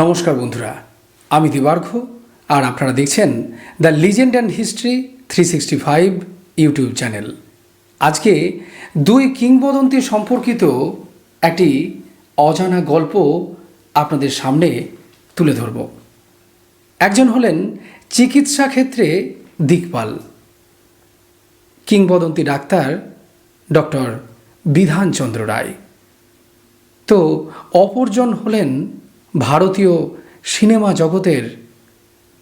নমস্কার বন্ধুরা, আমি দিবার্ঘ আর আপনারা দেখছেন the legend and history three sixty five YouTube channel. আজকে দুই কিংবদন্তি সম্পর্কিত একটি অজানা গল্প আপনাদের সামনে তুলে ধরব। একজন হলেন চিকিৎসা ক্ষেত্রে দিকপাল, কিংবদন্তি ডাক্তার ডক্টর বিধানচন্দ্র রায়। তো অপরজন হলেন ভারতীয় সিনেমা জগতের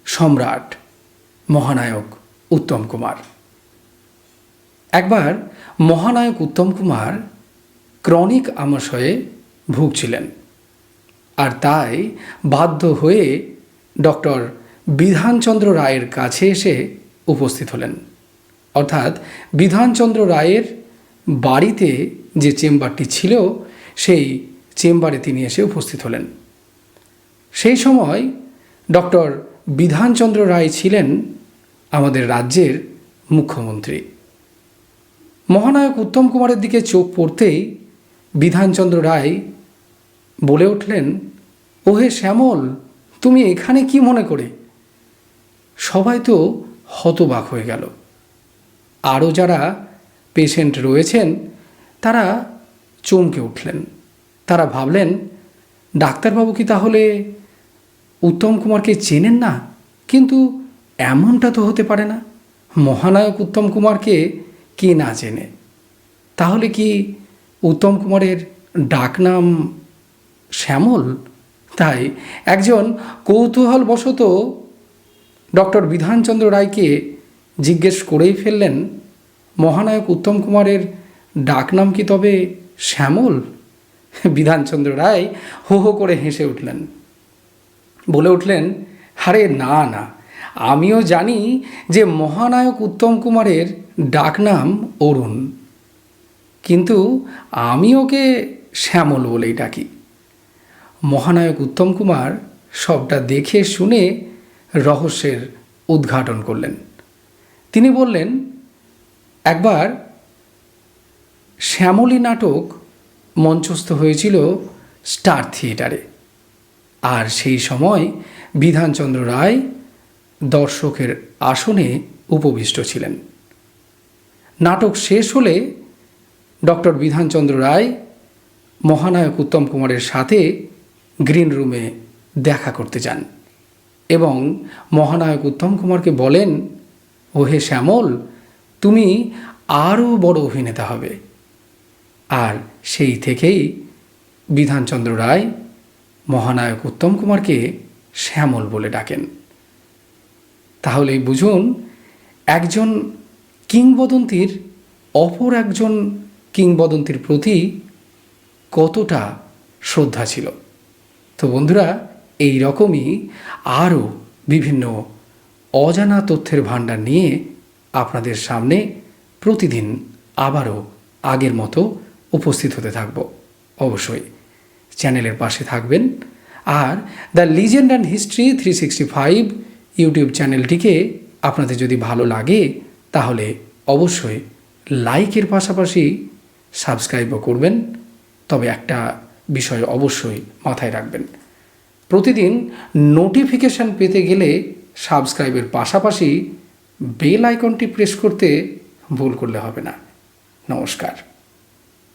সম্রাট, মহানায়ক উত্তম কুমার। একবার মহানায়ক উত্তম কুমার ক্রনিক আমাশয়ে ভুগছিলেন আর তাই বাধ্য হয়ে ডক্টর বিধানচন্দ্র রায়ের কাছে এসে উপস্থিত হলেন। অর্থাৎ বিধানচন্দ্র রায়ের বাড়িতে যে চেম্বারটি ছিল, সেই চেম্বারে তিনি এসে উপস্থিত হলেন। সেই সময় ডক্টর বিধানচন্দ্র রায় ছিলেন আমাদের রাজ্যের মুখ্যমন্ত্রী। মহানায়ক উত্তম কুমারের দিকে চোখ পড়তেই বিধানচন্দ্র রায় বলে উঠলেন, ওহে শ্যামল, তুমি এখানে কি মনে করে? সবাই তো হতবাক হয়ে গেল। আরও যারা পেশেন্ট রয়েছেন, তারা চমকে উঠলেন। তারা ভাবলেন, ডাক্তারবাবু কি তাহলে উত্তম কুমারকে চেনেন না, কিন্তু এমনটা তো হতে পারে না। মহানায়ক উত্তম কুমারকে কে না চেনে? তাহলে কি উত্তম কুমারের ডাকনাম শ্যামল? তাই একজন কৌতূহলবশত ডক্টর বিধানচন্দ্র রায়কে জিজ্ঞেস করেই ফেললেন, মহানায়ক উত্তম কুমারের ডাকনাম কি তবে শ্যামল? বিধানচন্দ্র রায় হো হো করে হেসে উঠলেন। বলে উঠলেন, আরে না না। আমিও জানি যে মহানায়ক উত্তম কুমারের ডাকনাম অরুণ। কিন্তু আমি ওকে শ্যামল বলেই ডাকি। মহানায়ক উত্তম কুমার সবটা দেখে শুনে রহস্যের উদ্ঘাটন করলেন। তিনি বললেন, একবার শ্যামলী নাটক মঞ্চস্থ হয়েছিল স্টার থিয়েটারে। আর সেই সময় বিধানচন্দ্র রায় দর্শকের আসনে উপবিষ্ট ছিলেন। নাটক শেষ হলে ডক্টর বিধানচন্দ্র রায় মহানায়ক উত্তম কুমারের সাথে গ্রিন রুমে দেখা করতে যান এবং মহানায়ক উত্তম কুমারকে বলেন, ওহে শ্যামল, তুমি আরও বড় অভিনেতা হবে। আর সেই থেকেই বিধানচন্দ্র রায় মহানায়ক উত্তম কুমারকে শ্যামল বলে ডাকেন। তাহলেই বুঝুন, একজন কিংবদন্তির অপর একজন কিংবদন্তির প্রতি কতটা শ্রদ্ধা ছিল। তো বন্ধুরা, এই রকমই আরও বিভিন্ন অজানা তথ্যের ভাণ্ডার নিয়ে আপনাদের সামনে প্রতিদিন আবারও আগের মতো উপস্থিত হতে থাকব। অবশ্যই চ্যানেলের পাশে থাকবেন। আর the legend and history three sixty five YouTube চ্যানেলটিকে আপনাদের যদি ভালো লাগে, তাহলে অবশ্যই লাইকের পাশাপাশি সাবস্ক্রাইবও করবেন। তবে একটা বিষয় অবশ্যই মাথায় রাখবেন। প্রতিদিন নোটিফিকেশান পেতে গেলে সাবস্ক্রাইবের পাশাপাশি বেল আইকনটি প্রেস করতে ভুল করলে হবে না। নমস্কার।